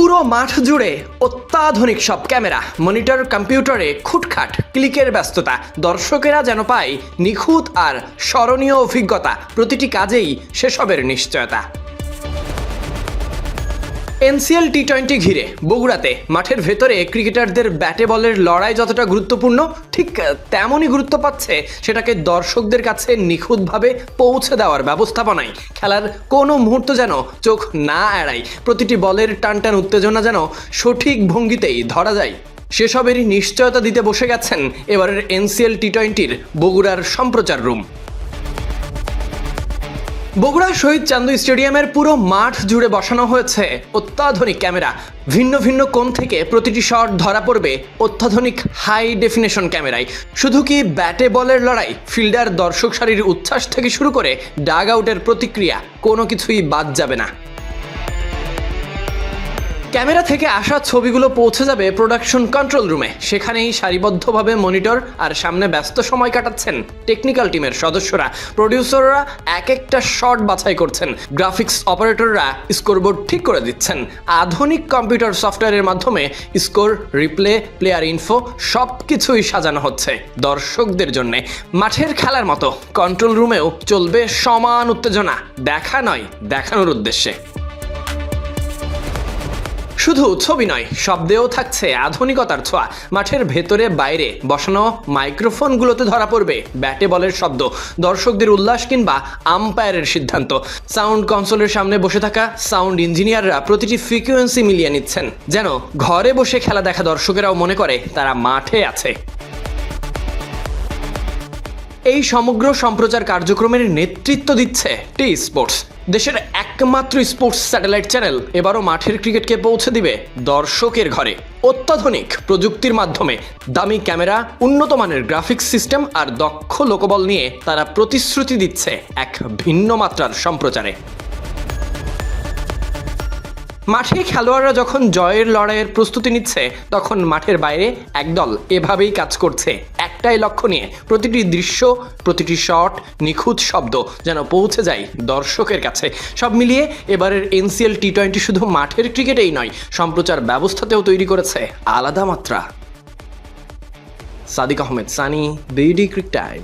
পুরো মাঠ জুড়ে অত্যাধুনিক সব ক্যামেরা, মনিটর, কম্পিউটারে খুটখাট, ক্লিকের ব্যস্ততা, দর্শকেরা যেন পায় নিখুঁত আর স্মরণীয় অভিজ্ঞতা। প্রতিটি কাজেই সেসবের নিশ্চয়তা। এনসিএল টি টোয়েন্টি ঘিরে বগুড়াতে মাঠের ভেতরে ক্রিকেটারদের ব্যাটে বলের লড়াই যতটা গুরুত্বপূর্ণ, ঠিক তেমনই গুরুত্ব পাচ্ছে সেটাকে দর্শকদের কাছে নিখুঁতভাবে পৌঁছে দেওয়ার ব্যবস্থাপনায়। খেলার কোনো মুহূর্ত যেন চোখ না এড়ায়। প্রতিটি বলের টান টান উত্তেজনা যেন সঠিক ভঙ্গিতেই ধরা যায়। সেসবেরই নিশ্চয়তা দিতে বসে গেছেন এবারের এনসিএল টি টোয়েন্টির বগুড়ার সম্প্রচার রুম। বগুড়া শহীদ চান্দু স্টেডিয়ামের পুরো মাঠ জুড়ে বসানো হয়েছে অত্যাধুনিক ক্যামেরা। ভিন্ন ভিন্ন কোণ থেকে প্রতিটি শট ধরা পড়বে অত্যাধুনিক হাই ডেফিনেশন ক্যামেরায়। শুধু কি ব্যাটে বলের লড়াই, ফিল্ডার দর্শক সারির উচ্ছ্বাস থেকে শুরু করে ডাগ আউটের প্রতিক্রিয়া, কোনো কিছুই বাদ যাবে না। ক্যামেরা থেকে আসা ছবিগুলো পৌঁছে যাবে প্রোডাকশন কন্ট্রোল রুমে সেখানেই সারিবদ্ধভাবে মনিটর আর সামনে ব্যস্ত সময় কাটাচ্ছেন টেকনিক্যাল টিমের সদস্যরা। প্রডিউসাররা এক একটা শট বাছাই করছেন। গ্রাফিক্স অপারেটররা স্কোরবোর্ড ঠিক করে দিচ্ছেন। আধুনিক কম্পিউটার সফটওয়্যারের মাধ্যমে স্কোর রিপ্লে প্লেয়ার ইনফো সব কিছুই সাজানো হচ্ছে দর্শকদের জন্য। মাঠের খেলার মতো কন্ট্রোল রুমেও চলবে সমান উত্তেজনা। দেখা নয়, দেখানোর উদ্দেশ্যে। শুধু ছবি নয়, শব্দেও থাকছে আধুনিকতার ছোঁয়া। মাঠের ভেতরে বাইরে বসানো মাইক্রোফোনগুলোতে ধরা পড়বে ব্যাটে বলের শব্দ, দর্শকদের উল্লাস কিংবা আম্পায়ারের সিদ্ধান্ত। সাউন্ড কনসোলের সামনে বসে থাকা সাউন্ড ইঞ্জিনিয়াররা প্রতিটি ফ্রিকোয়েন্সি মিলিয়ে নিচ্ছেন, যেন ঘরে বসে খেলা দেখা দর্শকেরাও মনে করে তারা মাঠে আছে। এই সমগ্র সম্প্রচার কার্যক্রমের নেতৃত্ব দিচ্ছে টি স্পোর্টস দেশের একমাত্র স্পোর্টস স্যাটেলাইট চ্যানেল এবারও মাঠের ক্রিকেটকে পৌঁছে দিবে দর্শকের ঘরে। অত্যাধুনিক প্রযুক্তির মাধ্যমে দামি ক্যামেরা, উন্নত মানের গ্রাফিক্স সিস্টেম আর দক্ষ লোকবল নিয়ে তারা প্রতিশ্রুতি দিচ্ছে এক ভিন্ন মাত্রার সম্প্রচারে। মাঠে খেলোয়াড়রা যখন জয়ের লড়াইয়ের প্রস্তুতি নিচ্ছে, তখন মাঠের বাইরে একদল এভাবেই কাজ করছে। একটাই লক্ষ্য নিয়ে প্রতিটি দৃশ্য, প্রতিটি শট, নিখুঁত শব্দ যেন পৌঁছে যায় দর্শকের কাছে। সব মিলিয়ে এবারের এনসিএল টি টোয়েন্টি শুধু মাঠের ক্রিকেটেই নয়, সম্প্রচার ব্যবস্থাতেও তৈরি করেছে আলাদা মাত্রা। Sadiq Ahmed, Sunny, BD cric time.